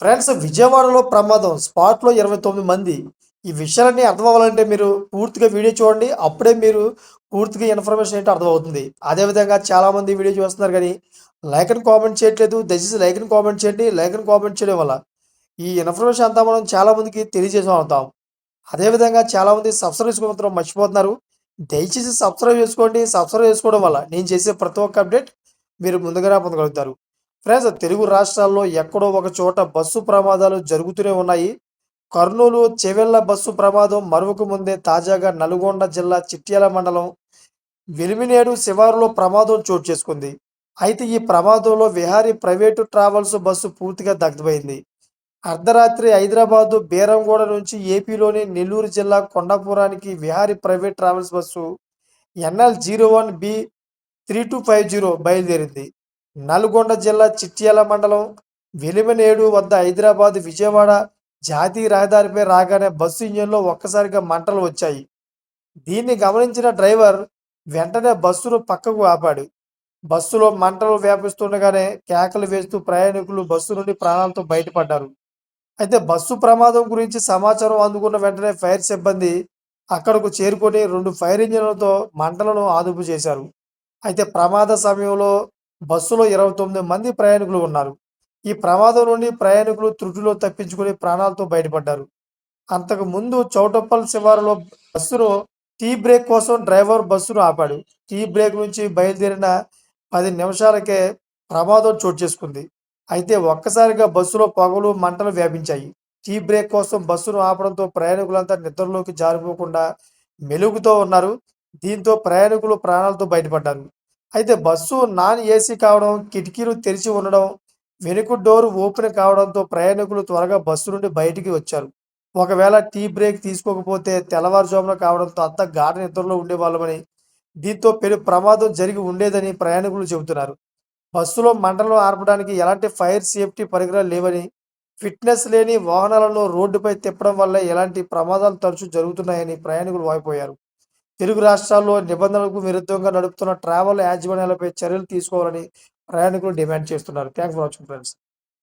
Friends విజయవాడలో ప్రమాదం. స్పాట్లో ఇరవై తొమ్మిది మంది. ఈ విషయాలన్నీ అర్థం అవ్వాలంటే మీరు పూర్తిగా వీడియో చూడండి. అప్పుడే మీరు పూర్తిగా ఇన్ఫర్మేషన్ ఏంటో అర్థమవుతుంది. అదేవిధంగా చాలామంది వీడియో చూస్తున్నారు కానీ లైక్ అని కామెంట్ చేయట్లేదు. దయచేసి లైక్ అని కామెంట్ చేయండి. లైక్ అని కామెంట్ చేయడం వల్ల ఈ ఇన్ఫర్మేషన్ అంతా మనం చాలామందికి తెలియజేసాం అవుతాం. అదేవిధంగా చాలామంది సబ్స్క్రైబ్ చేసుకోవడం మర్చిపోతున్నారు. దయచేసి సబ్స్క్రైబ్ చేసుకోండి. సబ్స్క్రైబ్ చేసుకోవడం వల్ల నేను చేసే ప్రతి ఒక్క అప్డేట్ మీరు ముందుగానే పొందగలుగుతారు. ఫ్రెండ్స్ తెలుగు రాష్ట్రాల్లో ఎక్కడో ఒక చోట బస్సు ప్రమాదాలు జరుగుతూనే ఉన్నాయి. కర్నూలు చెవెళ్ళ బస్సు ప్రమాదం మరువకు ముందే తాజాగా నల్గొండ జిల్లా చిట్యాల మండలం వెలిమినేడు శివారులో ప్రమాదం చోటు చేసుకుంది. అయితే ఈ ప్రమాదంలో విహారీ ప్రైవేటు ట్రావెల్స్ బస్సు పూర్తిగా దగ్ధమైంది. అర్ధరాత్రి హైదరాబాదు బీరంగూడ నుంచి ఏపీలోని నెల్లూరు జిల్లా కొండాపురానికి Vihari private travels bus NL zero one B three two five zero బయలుదేరింది. నల్గొండ జిల్లా చిట్యాల మండలం వెలిమనేడు వద్ద హైదరాబాద్ విజయవాడ జాతీయ రహదారిపై రాగానే బస్సు ఇంజన్లో ఒక్కసారిగా మంటలు వచ్చాయి. దీన్ని గమనించిన డ్రైవర్ వెంటనే బస్సును పక్కకు ఆపాడు. బస్సులో మంటలు వ్యాపిస్తుండగానే కేకలు వేస్తూ ప్రయాణికులు బస్సు నుండి ప్రాణాలతో బయటపడ్డారు. అయితే బస్సు ప్రమాదం గురించి సమాచారం అందుకున్న వెంటనే ఫైర్ సిబ్బంది అక్కడకు చేరుకొని రెండు ఫైర్ ఇంజన్లతో మంటలను ఆదుపు చేశారు అయితే ప్రమాద సమయంలో బస్సులో ఇరవై తొమ్మిది మంది ప్రయాణికులు ఉన్నారు. ఈ ప్రమాదం నుండి ప్రయాణికులు త్రుటిలో తప్పించుకుని ప్రాణాలతో బయటపడ్డారు. అంతకు ముందు చౌటప్పల్ శివారులో బస్సును టీ బ్రేక్ కోసం డ్రైవర్ బస్సును ఆపాడు. టీ బ్రేక్ నుంచి బయలుదేరిన పది నిమిషాలకే ప్రమాదం చోటు చేసుకుంది. అయితే ఒక్కసారిగా బస్సులో పొగలు మంటలు వ్యాపించాయి. టీ బ్రేక్ కోసం బస్సును ఆపడంతో ప్రయాణికులంతా నిద్రలోకి జారిపోకుండా మెలుగుతో ఉన్నారు. దీంతో ప్రయాణికులు ప్రాణాలతో బయటపడ్డారు. అయితే బస్సు నాన్ ఏసీ కావడం కిటికీలు తెరిచి ఉండడం వెనుక డోర్ ఓపెన్ కావడంతో ప్రయాణికులు త్వరగా బస్సు నుండి బయటికి వచ్చారు. ఒకవేళ టీ బ్రేక్ తీసుకోకపోతే తెల్లవారుజామున కావడంతో అంతా గాఢ నిద్రలో ఉండేవాళ్ళమని దీంతో పెను ప్రమాదం జరిగి ఉండేదని ప్రయాణికులు చెబుతున్నారు. బస్సులో మంటలు ఆర్పడానికి ఎలాంటి ఫైర్ సేఫ్టీ పరికరాలు లేవని ఫిట్నెస్ లేని వాహనాలను రోడ్డుపై తిప్పడం వల్ల ఎలాంటి ప్రమాదాలు తరచూ జరుగుతున్నాయని ప్రయాణికులు వాయిపోయారు తెలుగు రాష్ట్రాల్లో నిబంధనలకు విరుద్ధంగా నడుపుతున్న ట్రావెల్ యాజమాన్యాలపై చర్యలు తీసుకోవాలని ప్రయాణికులు డిమాండ్ చేస్తున్నారు. Thanks for watching friends.